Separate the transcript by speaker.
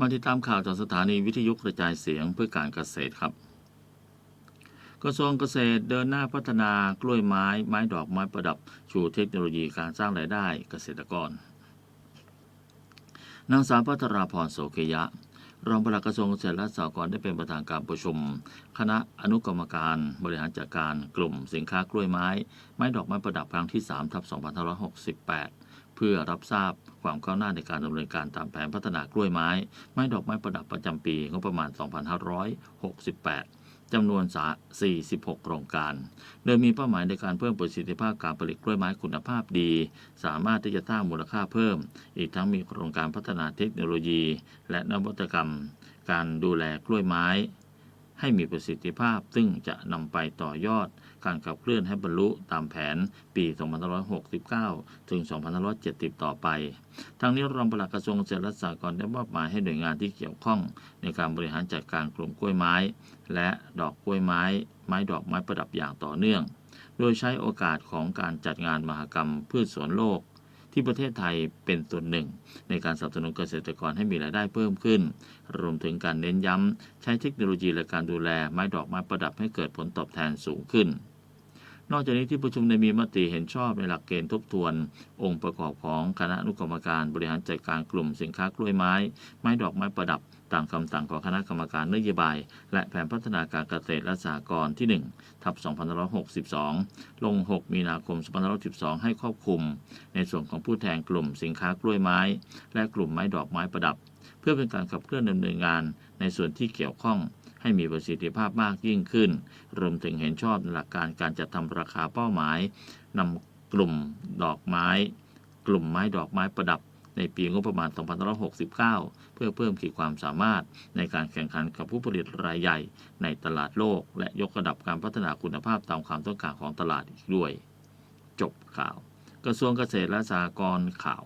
Speaker 1: มาติดตามข่าวจากสถานีวิทยุกระจายเสียงเพื่อการเกษตรครับ กระทรวงเกษตรเดินหน้าพัฒนากล้วยไม้ ไม้ดอกไม้ประดับ ชูเทคโนโลยีการสร้างรายได้เกษตรกร นางสาวพัทราพรโสเกยะ รองปลัดกระทรวงเกษตรและสหกรณ์ได้เป็นประธานการประชุม คณะอนุกรรมการบริหารจัดการกลุ่มสินค้ากล้วยไม้ ไม้ดอกไม้ประดับครั้งที่3ทับ2568 เพื่อรับทราบความก้าวหน้าในการดำเนินการตามแผนพัฒนากล้วยไม้ ไม้ดอกไม้ประดับประจำปีงบประมาณ 2568จำนวน 46 โครงการ โดยมีเป้าหมายในการเพิ่มประสิทธิภาพการผลิตกล้วยไม้คุณภาพดี สามารถที่จะสร้างมูลค่าเพิ่ม อีกทั้งมีโครงการพัฒนาเทคโนโลยี และนวัตกรรม การดูแลกล้วยไม้ ให้มีประสิทธิภาพ ซึ่งจะนำไปต่อยอด การขับเคลื่อนให้บรรลุตามแผนปี 2569 ถึง 2570 ต่อไปทางนี้รองปลัดกระทรวงเกษตรและสหกรณ์ได้มอบหมายให้หน่วยงานที่เกี่ยวข้อง ในการบริหารจัดการกลุ่มกล้วยไม้ และดอกกล้วยไม้ ไม้ดอกไม้ประดับอย่างต่อเนื่อง โดยใช้โอกาสของการจัดงานมหกรรมพืชสวนโลก ที่ประเทศไทยเป็นส่วนหนึ่ง ในการสนับสนุนเกษตรกรให้มีรายได้เพิ่มขึ้น รวมถึงการเน้นย้ำใช้เทคโนโลยีและการดูแลไม้ดอกไม้ประดับให้เกิดผลตอบแทนสูงขึ้น นอกจากนี้ที่ประชุมได้มีมติเห็นชอบในหลักเกณฑ์ทบทวน องค์ประกอบของคณะอนุกรรมการบริหารจัดการกลุ่มสินค้ากล้วยไม้ ไม้ดอกไม้ประดับตามคำสั่งของคณะกรรมการนโยบาย และแผนพัฒนาการเกษตรและสหกรณ์ที่ 1 ทับ 2562 ลง 6 มีนาคม 2512ให้ครอบคลุม ในส่วนของผู้แทนกลุ่มสินค้ากล้วยไม้ และกลุ่มไม้ดอกไม้ประดับ เพื่อเป็นการขับเคลื่อนดำเนินงานในส่วนที่เกี่ยวข้อง ให้มีประสิทธิภาพมากยิ่งขึ้น รวมถึงเห็นชอบหลักการการจัดทำราคาเป้าหมายนำกลุ่มดอกไม้ กลุ่มไม้ดอกไม้ประดับในปีงบประมาณ 2569 เพื่อเพิ่มขีดความสามารถในการแข่งขันกับผู้ผลิตรายใหญ่ในตลาดโลก และยกระดับการพัฒนาคุณภาพตามความต้องการของตลาดอีกด้วย จบข่าว กระทรวงเกษตรและสหกรณ์ข่าว